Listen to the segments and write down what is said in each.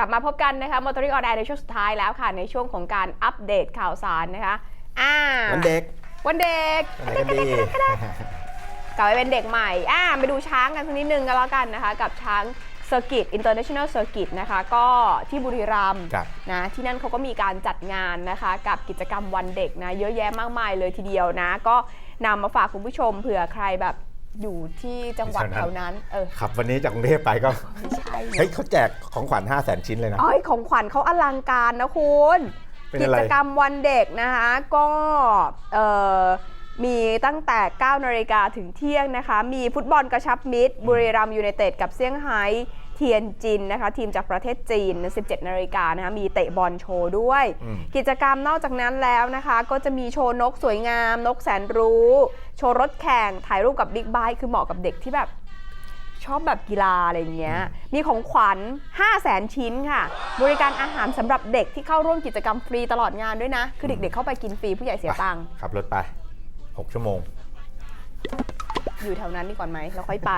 กลับมาพบกันนะคะมอเตอรี่ออนไลน์ในช่วงสุดท้ายแล้วค่ะ ในช่วงของการอัปเดตข่าวสารนะคะอ่าวันเด็ก วันเด็กอะไรกันดีกลับไปเป็นเด็กใหม่อ่าไปดูช้างกันสักนิดนึงก็แล้วกันนะคะ กับช้างเซอร์กิต International Circuit นะคะ ก็ที่บุรีรัมย์ครับนะที่นั่นเขาก็มีการจัดงานนะคะ กับกิจกรรมวันเด็กนะ เยอะแยะมากมายเลยทีเดียวนะ ก็นำมาฝากคุณผู้ชมเผื่อใครแบบ อยู่ที่จังหวัดแถวนั้น เออขับวันนี้จากกรุงเทพไปก็ไม่ใช่นะเฮ้ยเขาแจกของขวัญ5 0 0 0 0 0 ชิ้นเลยนะเอ้ยของขวัญเขาอลังการนะคุณเป็นกิอะไรจกรรมวันเด็กนะคะก็เอ่อมีตั้งแต่ 9 นาฬิกาถึงเที่ยงนะคะ มีฟุตบอลกระชับมิตร บุรีรัมย์ยูไนเต็ดกับเซี่ยงไฮ้เทียนจินนะคะทีมจากประเทศจีน 17 นาฬิกานะคะมีเตะบอลโชว์ด้วยอืมกิจกรรมนอกจากนั้นแล้วนะคะ ก็จะมีโชว์นกสวยงาม นกแสนรู้ โชว์รถแข่ง ถ่ายรูปกับบิ๊กไบค์คือเหมาะกับเด็กที่แบบชอบแบบกีฬาอะไรอย่างเงี้ย มีของขวัญ 5 0 0แสนชิ้นค่ะ บริการอาหารสำหรับเด็กที่เข้าร่วมกิจกรรมฟรีตลอดงานด้วยนะ คือเด็กๆเข้าไปกินฟรีผู้ใหญ่เสียตังค์ ขับรถไป 6 ชั่วโมง อยู่แถวนั้นดีก่อนไหม แล้วค่อยไป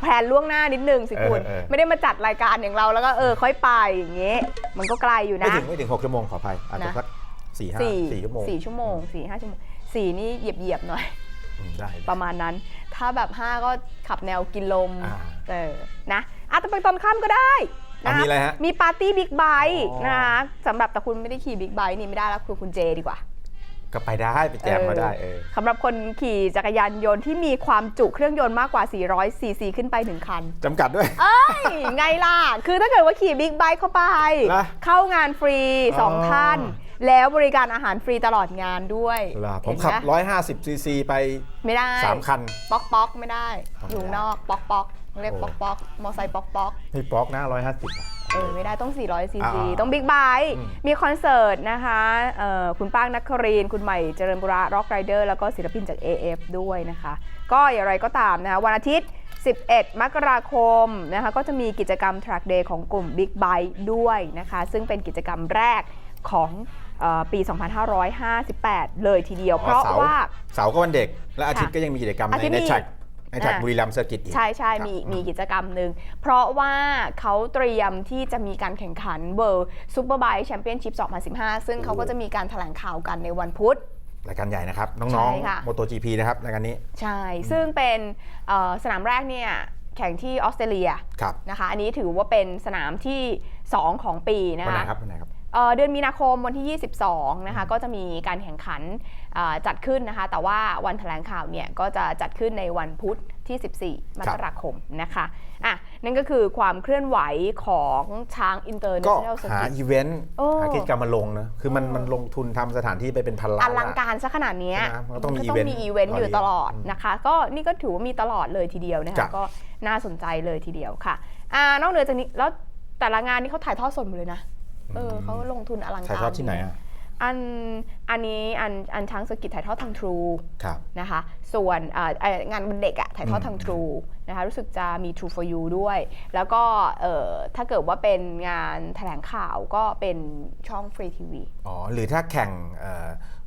แพลนล่วงหน้านิดนึงสิคุณ เออเออ ไม่ได้มาจัดรายการอย่างเราแล้วก็เออค่อยไปอย่างเงี้ยมันก็ไกลอยู่ไม่นะ ถึงไม่ถึง6ชั่วโมงขออภัยอาจจะนะ สักสี่ห้าสี่สี่ชั่วโมงสี่ชั่วโมงสี่ห้าชั่วโมงสี่นี่เหยียบเหยียบๆหน่อย อืมได้ ประมาณนั้น ถ้าแบบ5ก็ขับแนวกินลม อ่าเออ นะอาจจะไปตอนค่ำก็ได้อะมีอะไรฮะมีปาร์ตี้บิ๊กไบค์อ๋อ นะคะสำหรับแต่คุณไม่ได้ขี่บิ๊กไบค์นี่ไม่ได้แล้วคือคุณเจดีกว่า ก็ไปได้ไปแจมมาได้เออสำหรับคนขี่จักรยานยนต์ที่มีความจุเครื่องยนต์มากกว่า 400 ซีซีขึ้นไปหนึ่งคัน จำกัดด้วย เอ้ย ไงล่ะ คือถ้าเกิดว่าขี่บิ๊กไบค์เข้าไปล่ะเข้างานฟรี อ๋อ 2 ท่าน แล้วบริการอาหารฟรีตลอดงานด้วยล่ะผมเห็นไหขับ150ซีซีไป ไม่ได้3 คัน ป๊อกป๊อกไม่ได้ทำไมอยู่นอกป๊อกป๊อกเรียกโอ้ ป๊อกป๊อกมอไซค์ป๊อกป๊อกนี่ปล็อกหน้า150อะ เออไม่ได้ต้อง 400ซีซีอ่าต้องบิ๊กไบค์อืม มีคอนเสิร์ตนะคะเอ่อคุณป้างนักครีนคุณใหม่เจริญบุระร็อกไรเดอร์แล้วก็ศิลปินจาก AF ด้วยนะคะ ก็อย่างไรก็ตามนะคะวันอาทิตย์ 11 มกราคมนะคะก็จะมีกิจกรรม Track Day ของกลุ่ม Big Bike ด้วยนะคะ ซึ่งเป็นกิจกรรมแรกของเอ่อปี 2558 เลยทีเดียว เพราะอ๋อสว่า เสาร์ก็วันเด็ก และอาทิตย์ก็ยังมีกิจกรรมอาในทิตย์ในมีแท็ก ในแท็กอ่าบุรีรัมย์เซอร์กิตอีก ใช่ใช่ครับมีมีกิจกรรมหนึ่ง เพราะว่าเขาเตรียมที่จะมีการแข่งขัน World Superbike Championship 2015 ซึ่งเขาก็จะมีการแถลงข่าวกันในวันพุธรายการใหญ่นะครับใช่น้องค่ะๆ MotoGP นะครับรายการนี้ ใช่ ซึ่งเป็นเอ่อสนามแรกเนี่ยแข่งที่ออสเตรเลียครับนะคะ อันนี้ถือว่าเป็นสนามที่ 2 ของปีนะวันไหนคะครับวันไหนครับ เอ่อเดือนมีนาคมวันที่ 22 นะคะก็จะมีการแข่งขันอ่าจัดขึ้นนะคะ แต่ว่าวันแถลงข่าวเนี่ยก็จะจัดขึ้นในวันพุธที่ 14 มกราคมนะคะอะนั่นก็คือความเคลื่อนไหวของช้างอินเตอร์เนก็ชั่นแนลสหากิอีเวนต์โอ้หากิจกรรมมาลงนะคือมันเออมันลงทุนทำสถานที่ไปเป็นพันล้าอนลังการซะขนาดเนี้ยใช่ไหมมันก็ต้องมีก็ต้องมี event อีเวนต์อยู่ตลอดอืมนะคะ ก็นี่ก็ถือว่ามีตลอดเลยทีเดียวนะครัคะบก็น่าสนใจเลยทีเดียวค่ะอ่านอกเหนือจากนี้แล้วแต่ละงานนี่เขาถ่ายทอดสดหมดเลยนะ เออเขาลงทุนอลังการถ่ายทอดที่ไหนอะอันอันนี้อันอันช้างสกิจถ่ายทอดทาง True ครับนะคะ ส่วนเอ่อเอ่องานวันเด็กอะถ่ายทอดทางอืม True นะคะรู้สึกจะมี True for You ด้วย แล้วก็เอ่อถ้าเกิดว่าเป็นงานแถลงข่าวก็เป็นช่องฟรีทีวีอ๋อ หรือถ้าแข่ง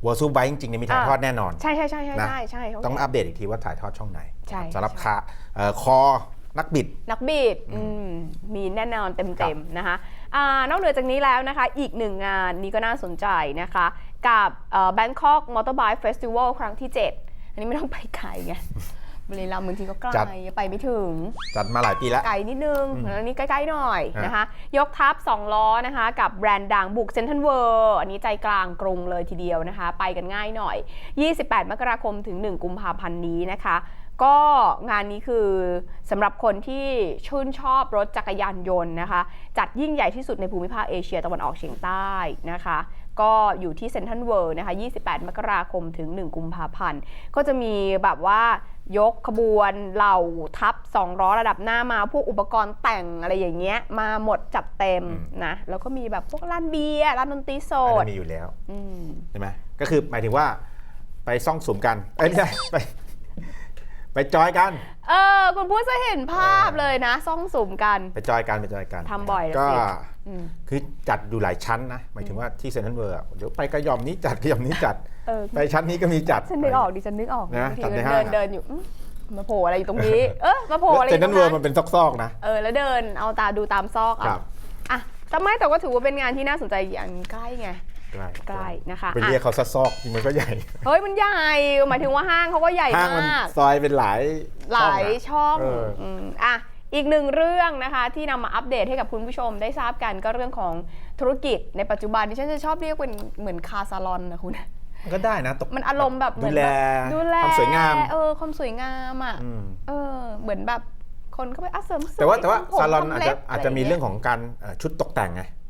วอลซูไบจริงๆเนี่ยมีถ่ายอ่าทอดแน่นอน ใช่ใช่ใช่ใช่นะใช่ใช่เขาต้องอัปเดตอีกทีว่าถ่ายทอดช่องไหนใช่สำหรับใช่คาเอ่อคอ นักบิด นักบีดอืมมีแน่นอนเต็มๆนะคะอานอกเหนือจากนี้แล้วนะคะ อีกหนึ่งงานนี้ก็น่าสนใจนะคะ กับเอ่อ Bangkok Motorbike Festival ครั้งที่ 7 อันนี้ไม่ต้องไปไกลไงบุรีรัมย์บางทีก็ไกลจัดไปไม่ถึง จัดมาหลายปีแล้วไกลนิดนึงอืมอันนี้ใกล้ๆหน่อยฮะนะคะ ยกทัพ2ล้อนะคะ กับแบรนด์ดังบุกเซนทันเวิร์อันนี้ใจกลางกรุงเลยทีเดียวนะคะ ไปกันง่ายหน่อย 28 มกราคมถึง 1 กุมภาพันธ์นี้นะคะ ก็งานนี้คือสำหรับคนที่ชื่นชอบรถจักรยานยนต์นะคะ จัดยิ่งใหญ่ที่สุดในภูมิภาคเอเชียตะวันออกเฉียงใต้นะคะ ก็อยู่ที่เซนทันเวิร์นะคะ 28 มกราคมถึง 1 กุมภาพันธ์ ก็จะมีแบบว่ายกขบวนเหล่าทัพสองล้อระดับหน้ามา พวกอุปกรณ์แต่งอะไรอย่างเงี้ย มาหมดจัดเต็มอืมนะ แล้วก็มีแบบพวกร้านเบียร์ร้านดนตรีสอันดนี้มีอยู่แล้วอืมใช่ไหมก็คือหมายถึงว่าไปซ่องสุมกันเอ้ยไม่ใช่ไป ไปจอยกัน เออคุณพูดจะเห็นภาพเลยนะ ซ่องสุมกัน ไปจอยกันไปจอยกันทำบ่อยแล้วก็สิอืม คือจัดอยู่หลายชั้นนะหมายถึงว่าที่เซนทรัลเวิร์เดี๋ยวไปกระยอมนี้จัดกระยอมนี้จัด เออ ไปชั้นนี้ก็มีจัด ฉันนึกออกดิฉันนึกออกนะบางทีจัดในเดิห้างนอะ เดินอยู่อื้อมาโผล่อะไรอยู่ตรงนี้ เออมาโผล่อะไรอเซนยู่ทตรัรลงเวิร์นั้นมันเป็นซอกๆนะ เออแล้วเดินเอาตาดูตามซอกครัอะบอะแต่ไม่แต่ว่าถือว่าเป็นงานที่น่าสนใจอย่างใกล้ไง ใกล้ใกล้นะคะไปเรียกเขาซะซอกจริงมันก็ใหญ่ เฮ้ยมันใหญ่หมายถึงว่าห้างเขาก็ใหญ่ห้างมันมากซอยเป็นหลายหลายช่องอะช่องเอออืมอะอีกหนึ่งเรื่องนะคะที่นำมาอัปเดตให้กับคุณผู้ชมได้ทราบกันก็เรื่องของธุรกิจในปัจจุบันที่ฉันจะชอบเรียกเป็นเหมือนคาซาลอนนะคุณมันก็ได้นะตกมันอารมณ์แบบเหมืดูอนแลแบบดูแลความสวยงามเออความสวยงามอะอืมเออเหมือนแบบคนเข้าไปอะเสริมสวยแต่ว่าแต่ว่าทำผมซาลอนทำอาจเล็จะบอาจจะมีไรย่เรื่องของการเอ่อชุดตกแต่งไงอ๋อออ่า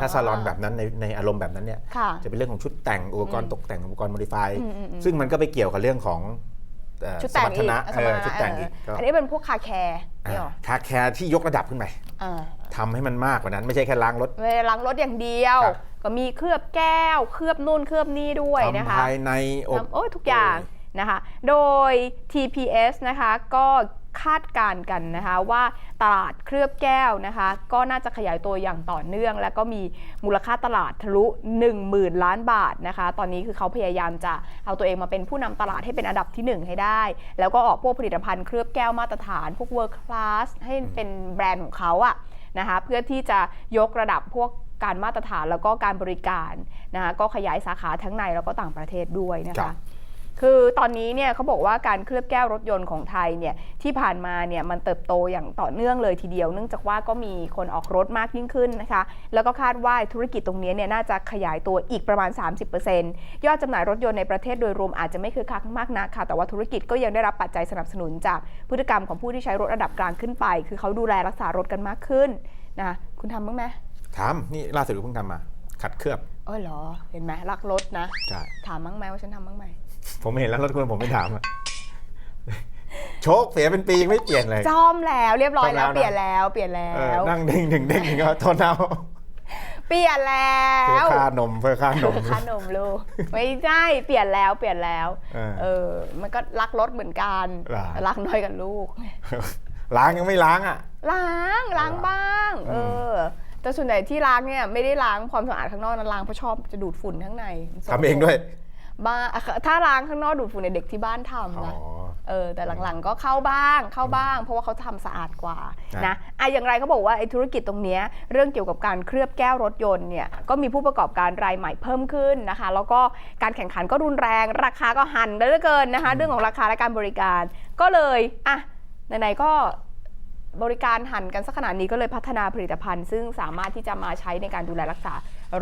ถ้าซาลอนแบบนั้นในในอารมณ์แบบนั้นเนี่ยค่ะจะเป็นเรื่องของชุดแต่งอุปกรณ์ตกแต่งอุปกรณ์โมดิฟายอืมอืมอืมซึ่งมันก็ไปเกี่ยวกับเรื่องของเอ่อชุดแต่งสมรรถอีกนะอะเออสมรรถนะชุดแต่งอีกเอก็ออันนี้เป็นพวกคาแคร์อ่านี่หรอคาแคร์ที่ยกระดับขึ้นไปอ่าทำให้มันมากกว่านั้นไม่ใช่แค่ล้างรถเวลาล้างรถอย่างเดียวครับก็มีเคลือบแก้ว เคลือบนู่นเคลือบนี่ด้วยนะคะทำภายในอบทำโอ้ยทุกอย่าง นะคะ โดย TPS นะคะก็คาดการณ์กันนะคะว่าตลาดเคลือบแก้วนะคะก็น่าจะขยายตัวอย่างต่อเนื่อง แล้วก็มีมูลค่าตลาดทะลุ 10,000 ล้านบาทนะคะ ตอนนี้คือเขาพยายามจะเอาตัวเองมาเป็นผู้นำตลาดให้เป็นอันดับทีหนึ่1 ให้ได้ แล้วก็ออกพวกผลิตภัณฑ์เคลือบแก้วมาตรฐาน พวก World Class ให้เป็นแบรนด์ของเขาอะนะคะเพื่อที่จะยกระดับพวกการมาตรฐานแล้วก็การบริการนะคะก็ขยายสาขาทั้งในแล้วก็ต่างประเทศด้วยนะคะ คือตอนนี้เนี่ยเขาบอกว่าการเคลือบแก้วรถยนต์ของไทยเนี่ยที่ผ่านมาเนี่ยมันเติบโตอย่างต่อเนื่องเลยทีเดียว เนื่องจากว่าก็มีคนออกรถมากยิ่งขึ้นนะคะ แล้วก็คาดว่าธุรกิจตรงนี้เนี่ยน่าจะขยายตัวอีกประมาณ 30%ยอดจำหน่ายรถยนต์ในประเทศโดยรวมอาจจะไม่คือคักมากนักค่ะ แต่ว่าธุรกิจก็ยังได้รับปัจจัยสนับสนุนจากพฤติกรรมของผู้ที่ใช้รถระดับกลางขึ้นไป คือเขาดูแลรักษารถกันมากขึ้นนะคุณทำบ้างไหมทำนี่ล่าสุดเพิ่งทำมา ขัดเคลือบเออเหรอเห็นไหมรักรถนะใช่ถามบ้างไหมว่าฉันทำบ้างไหม ผมเห็นแล้วรถคุณผมไม่ถามอะโชคเสียเป็นปียังไม่เปลี่ยนเลยซ่อมแล้วเรียบร้อยแล้วซ่อมแล้วนะ เปลี่ยนแล้วเปลี่ยนแล้เออว นั่งเด้งหนึ่งเด้งหนึ่งก็ทนเอาเปลี่ยนแล้เพื่อวค่านมเพื่อค่านม ขนมลูกไม่ใช่เปลี่ยนแล้วเปลี่ยนแล้วเออเออ มันก็รักรถเหมือนกันรักรักน้อยกับลูก ล้างยังไม่ล้างอะ ล้างล้างบ้างอืเอมอแต่ส่วนใหญ่ที่ล้างเนี่ยไม่ได้ล้างความสะอาดข้างนอกนะล้างเพราะชอบจะดูดฝุ่นข้างในทำเองด้วย บ้าถ้าล้างข้างนอกดูดฝุ่นในยเด็กที่บ้านอ๋ทำอนะเออแต่หลังๆก็เข้าบ้างเข้าบ้าง เพราะว่าเขาทำสะอาดกว่าอะนะอะอย่างไรเขาบอกว่าไอ้ธุรกิจตรงเนี้ยเรื่องเกี่ยวกับการเคลือบแก้วรถยนต์เนี่ยก็มีผู้ประกอบการรายใหม่เพิ่มขึ้นนะคะ แล้วก็การแข่งขันก็รุนแรง ราคาก็หันเหลือเกินนะคะ เรื่องของราคาและการบริการก็เลยอะไหนๆก็บริการหันกันสักขนาดนี้ก็เลยพัฒนาผลิตภัณฑ์ ซึ่งสามารถที่จะมาใช้ในการดูแลรักษา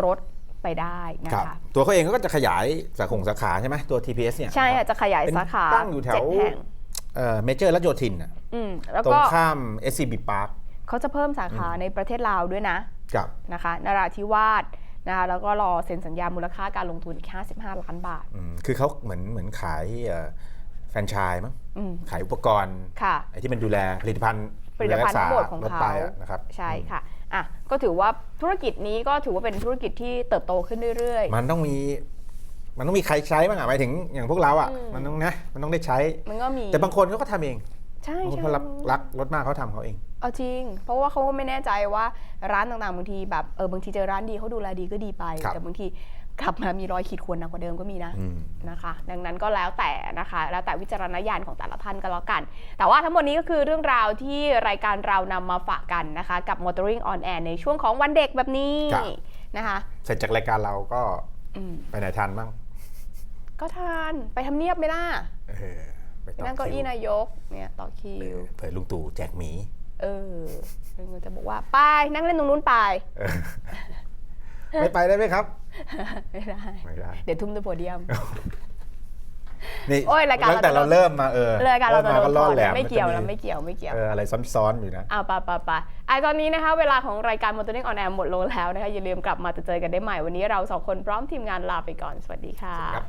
รถ ไปได้นะครับคะตัวเขาเองก็จะขยายสาขงสาขาใช่ไหมตัว TPS เนี่ยใช่ค่ะจะขยายเป็นสาขาตั้งอยู่แถวเจ็ดแห่งเอ่อเมเจอร์และโยธินน่ะอืมแล้วตรงก็ข้าม SCB Park เขาจะเพิ่มสาขาในประเทศลาวด้วยนะกับนะคะนราธิวาสนะคะแล้วก็รอเซ็นสัญญามูลค่าการลงทุนอีก 55 ล้านบาทอืมคือเขาเหมือนเหมือนขายเอ่อแฟรนไชส์มั้งอืมขายอุปกรณ์ค่ะไอ้ที่มันดูแลผลิตภัณฑ์ผลิตภัณฑ์ทั้งหมดของรถเขาไปอะนะครับใช่ค่ะ อะก็ถือว่าธุรกิจนี้ก็ถือว่าเป็นธุรกิจที่เติบโตขึ้นเรื่อยมันต้องมี มันต้องมีใครใช้บ้างอะหมายถึงอย่างพวกเราอะอืมมันต้องนะมันต้องได้ใช้ๆมันก็มีแต่บางคนเขาก็ทำเองใช่บางคนใช่เขารักรักรถมากเขาทำเขาเองเอาจริง เพราะว่าเขาก็ไม่แน่ใจว่าร้านต่างๆบางทีแบบเออบางทีเจอร้านดีเขาดูแลดีก็ดีไปครับแต่บางที กลับมามีรอยขีดข่วนหนักกว่าเดิมก็มีนะอืมนะคะ ดังนั้นก็แล้วแต่นะคะ แล้วแต่วิจารณญาณของแต่ละท่านก็แล้วกัน แต่ว่าทั้งหมดนี้ก็คือเรื่องราวที่รายการเรานำมาฝากกันนะคะ กับ Motoring on Air ในช่วงของวันเด็กแบบนี้ครับนะคะ เสร็จจากรายการเราก็อืมไปไหนทันบ้างก็ทานไปทำเนียบไหมล่ะเออไปไปต่อนั่งเก้าคิอี้วนายกเนี่ยต่อคิเอวอเผื่อลุงตู่แจกหมี เออแล้วก็จะบอกว่าไปนั่งเล่นตรงนู้นไปเออ ไม่ไปได้ไหมครับ ไม่ได้ ไม่ได้ เดี๋ยวทุ่มด้วยโพเดียม นี่โอ้ยรายการตั้งแต่เราเราจะ เริ่มมาเออรายการเราจะมโดก็นล่อถอดแหลมไม่เกี่ยวจะนะไม่เกี่ยวไม่เกี่ยว เอออะไรซ้อนๆอยู่นะ เอาไปไปไปไอะตอนนี้นะคะ เวลาของรายการ Motoring on Air หมดลงแล้วนะคะ อย่าลืมกลับมาจะเจอกันได้ใหม่วันนี้เราสองคนพร้อมทีมงานลาไปก่อน สวัสดีค่ะครับ